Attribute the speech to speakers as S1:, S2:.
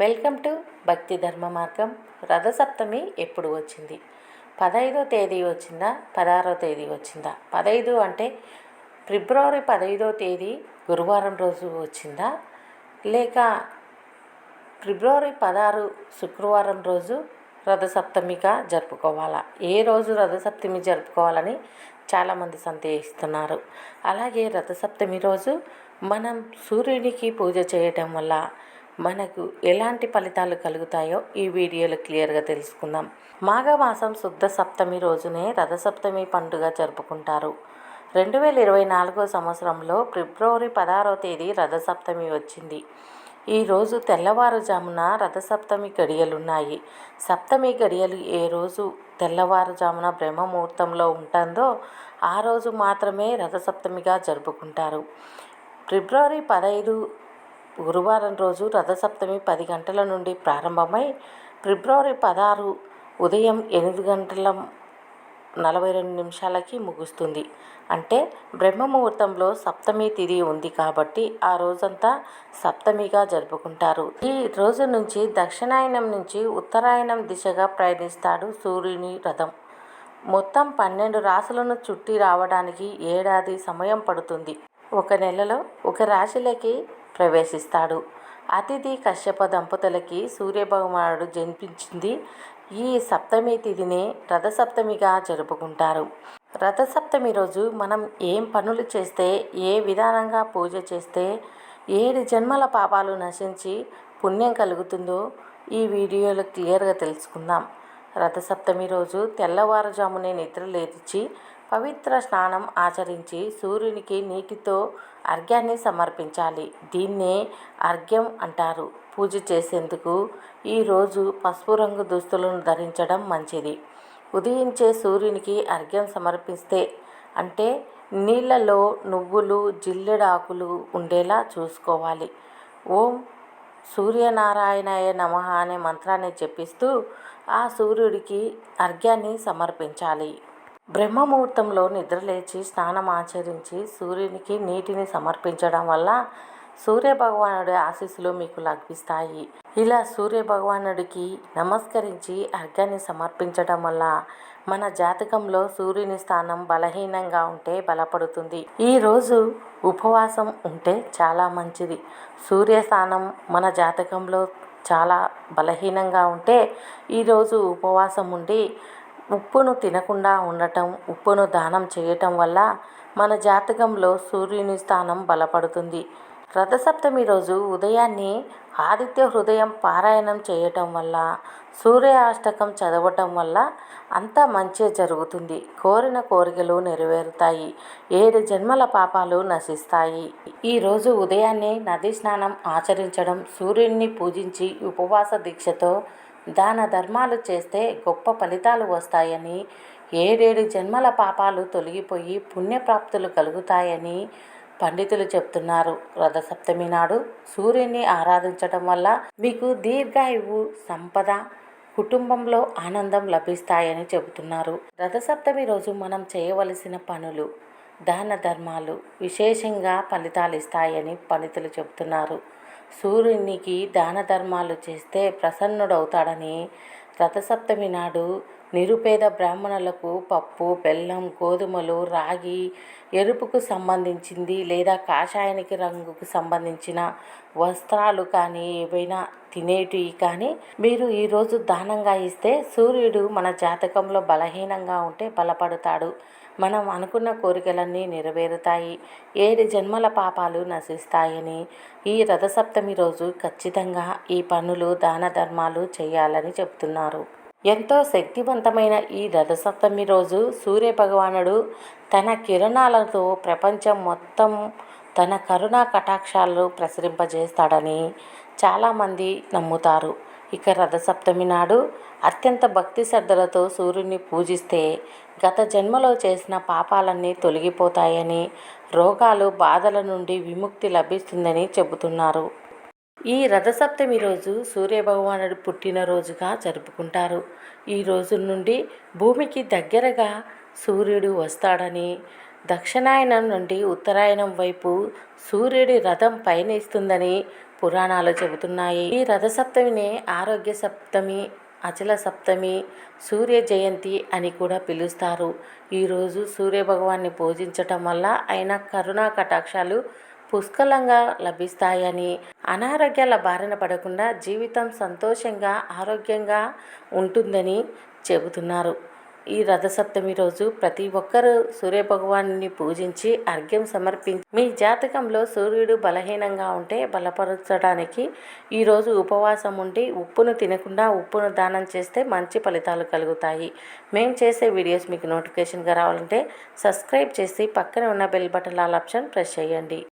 S1: Welcome to భక్తి ధర్మ మార్గం. రథసప్తమి ఎప్పుడు వచ్చింది? పదహైదో తేదీ వచ్చిందా? పదహారో తేదీ వచ్చిందా? పదహైదు అంటే ఫిబ్రవరి పదహైదో తేదీ గురువారం రోజు వచ్చిందా? లేక ఫిబ్రవరి పదహారు శుక్రవారం రోజు రథసప్తమిగా జరుపుకోవాలా? ఏ రోజు రథసప్తమి జరుపుకోవాలని చాలామంది సందేహిస్తున్నారు. అలాగే రథసప్తమి రోజు మనం సూర్యునికి పూజ చేయటం వల్ల మనకు ఎలాంటి ఫలితాలు కలుగుతాయో ఈ వీడియోలో క్లియర్గా తెలుసుకుందాం. మాఘమాసం శుద్ధ సప్తమి రోజునే రథసప్తమి పండుగ జరుపుకుంటారు. రెండు వేల ఇరవై నాలుగో సంవత్సరంలో ఫిబ్రవరి పదహారవ తేదీ రథసప్తమి వచ్చింది. ఈరోజు తెల్లవారుజామున రథసప్తమి గడియలున్నాయి. సప్తమి గడియలు ఏ రోజు తెల్లవారుజామున బ్రహ్మముహూర్తంలో ఉంటుందో ఆ రోజు మాత్రమే రథసప్తమిగా జరుపుకుంటారు. ఫిబ్రవరి పదహైదు గురువారం రోజు రథసప్తమి పది గంటల నుండి ప్రారంభమై ఫిబ్రవరి పదహారు ఉదయం ఎనిమిది గంటల నలభై రెండు నిమిషాలకి ముగుస్తుంది. అంటే బ్రహ్మముహూర్తంలో సప్తమి తిథి ఉంది కాబట్టి ఆ రోజంతా సప్తమిగా జరుపుకుంటారు. ఈ రోజు నుంచి దక్షిణాయనం నుంచి ఉత్తరాయణం దిశగా ప్రయాణిస్తాడు సూర్యుని రథం. మొత్తం పన్నెండు రాశులను చుట్టి రావడానికి ఏడాది సమయం పడుతుంది. ఒక నెలలో ఒక రాశిలకి ప్రవేశిస్తాడు. అతిథి కశ్యప దంపతులకి సూర్యభగవానుడు జన్మించింది. ఈ సప్తమి తిథిని రథసప్తమిగా జరుపుకుంటారు. రథసప్తమి రోజు మనం ఏం పనులు చేస్తే ఏ విధానంగా పూజ చేస్తే ఏడు జన్మల పాపాలు నశించి పుణ్యం కలుగుతుందో ఈ వీడియోలో క్లియర్గా తెలుసుకుందాం. రథసప్తమి రోజు తెల్లవారుజామునే నిద్ర లేచి పవిత్ర స్నానం ఆచరించి సూర్యునికి నీటితో అర్ఘ్యాన్ని సమర్పించాలి. దీన్నే అర్ఘ్యం అంటారు. పూజ చేసేందుకు ఈరోజు పసుపు రంగు దుస్తులను ధరించడం మంచిది. ఉదయించే సూర్యునికి అర్ఘ్యం సమర్పిస్తే అంటే నీళ్ళలో నువ్వులు జిల్లెడాకులు ఉండేలా చూసుకోవాలి. ఓం సూర్యనారాయణాయ నమ అనే మంత్రాన్ని జపిస్తూ ఆ సూర్యుడికి అర్ఘ్యాన్ని సమర్పించాలి. బ్రహ్మముహూర్తంలో నిద్రలేచి స్నానం ఆచరించి సూర్యునికి నీటిని సమర్పించడం వల్ల సూర్యభగవానుడి ఆశీస్సులు మీకు లభిస్తాయి. ఇలా సూర్యభగవానుడికి నమస్కరించి అర్ఘ్యాన్ని సమర్పించడం వల్ల మన జాతకంలో సూర్యుని స్థానం బలహీనంగా ఉంటే బలపడుతుంది. ఈరోజు ఉపవాసం ఉంటే చాలా మంచిది. సూర్యస్థానం మన జాతకంలో చాలా బలహీనంగా ఉంటే ఈరోజు ఉపవాసం ఉండి ఉప్పును తినకుండా ఉండటం ఉప్పును దానం చేయటం వల్ల మన జాతకంలో సూర్యుని స్థానం బలపడుతుంది. రథసప్తమి రోజు ఉదయాన్నే ఆదిత్య హృదయం పారాయణం చేయటం వల్ల సూర్య అష్టకం చదవటం వల్ల అంతా మంచి జరుగుతుంది. కోరిన కోరికలు నెరవేరుతాయి. ఏడు జన్మల పాపాలు నశిస్తాయి. ఈరోజు ఉదయాన్నే నది స్నానం ఆచరించడం సూర్యుడిని పూజించి ఉపవాస దీక్షతో దాన ధర్మాలు చేస్తే గొప్ప ఫలితాలు వస్తాయని ఏడేడు జన్మల పాపాలు తొలగిపోయి పుణ్యప్రాప్తులు కలుగుతాయని పండితులు చెప్తున్నారు. రథసప్తమి నాడు సూర్యుని ఆరాధించడం వల్ల మీకు దీర్ఘాయువు సంపద కుటుంబంలో ఆనందం లభిస్తాయని చెబుతున్నారు. రథసప్తమి రోజు మనం చేయవలసిన పనులు దాన ధర్మాలు విశేషంగా ఫలితాలు ఇస్తాయని పండితులు చెబుతున్నారు. సూర్యునికి దాన ధర్మాలు చేస్తే ప్రసన్నుడవుతాడని రథసప్తమి నాడు నిరుపేద బ్రాహ్మణులకు పప్పు బెల్లం గోధుమలు రాగి ఎరుపుకు సంబంధించింది లేదా కాషాయానికి రంగుకు సంబంధించిన వస్త్రాలు కానీ ఏవైనా తినేటివి కానీ మీరు ఈరోజు దానంగా ఇస్తే సూర్యుడు మన జాతకంలో బలహీనంగా ఉంటే బలపడతాడు. మనం అనుకున్న కోరికలన్నీ నెరవేరుతాయి. ఏడు జన్మల పాపాలు నశిస్తాయని ఈ రథసప్తమి రోజు ఖచ్చితంగా ఈ పనులు దాన ధర్మాలు చేయాలని చెప్తున్నారు ఎంతో శక్తివంతమైన ఈ రథసప్తమి రోజు సూర్యభగవానుడు తన కిరణాలతో ప్రపంచం మొత్తం తన కరుణా కటాక్షాలు ప్రసరింపజేస్తాడని చాలామంది నమ్ముతారు. ఇక రథసప్తమి నాడు అత్యంత భక్తి శ్రద్ధలతో సూర్యుని పూజిస్తే గత జన్మలో చేసిన పాపాలన్నీ తొలగిపోతాయని రోగాలు బాధల నుండి విముక్తి లభిస్తుందని చెబుతున్నారు. ఈ రథసప్తమి రోజు సూర్యభగవానుడు పుట్టినరోజుగా జరుపుకుంటారు. ఈ రోజు నుండి భూమికి దగ్గరగా సూర్యుడు వస్తాడని దక్షిణాయనం నుండి ఉత్తరాయణం వైపు సూర్యుడి రథం పయనిస్తుందని పురాణాలు చెబుతున్నాయి. ఈ రథసప్తమినే ఆరోగ్య సప్తమి అచల సప్తమి సూర్య జయంతి అని కూడా పిలుస్తారు. ఈరోజు సూర్యభగవాన్ని పూజించటం వల్ల ఆయన కరుణా కటాక్షాలు పుష్కలంగా లభిస్తాయని అనారోగ్యాల బారిన పడకుండా జీవితం సంతోషంగా ఆరోగ్యంగా ఉంటుందని చెబుతున్నారు. ఈ రథసప్తమి రోజు ప్రతి ఒక్కరూ సూర్య భగవాన్ని పూజించి అర్ఘ్యం సమర్పించి మీ జాతకంలో సూర్యుడు బలహీనంగా ఉంటే బలపరచడానికి ఈరోజు ఉపవాసం ఉండి ఉప్పును తినకుండా ఉప్పును దానం చేస్తే మంచి ఫలితాలు కలుగుతాయి. మేము చేసే వీడియోస్ మీకు నోటిఫికేషన్గా రావాలంటే సబ్స్క్రైబ్ చేసి పక్కనే ఉన్న bell button all option press చేయండి.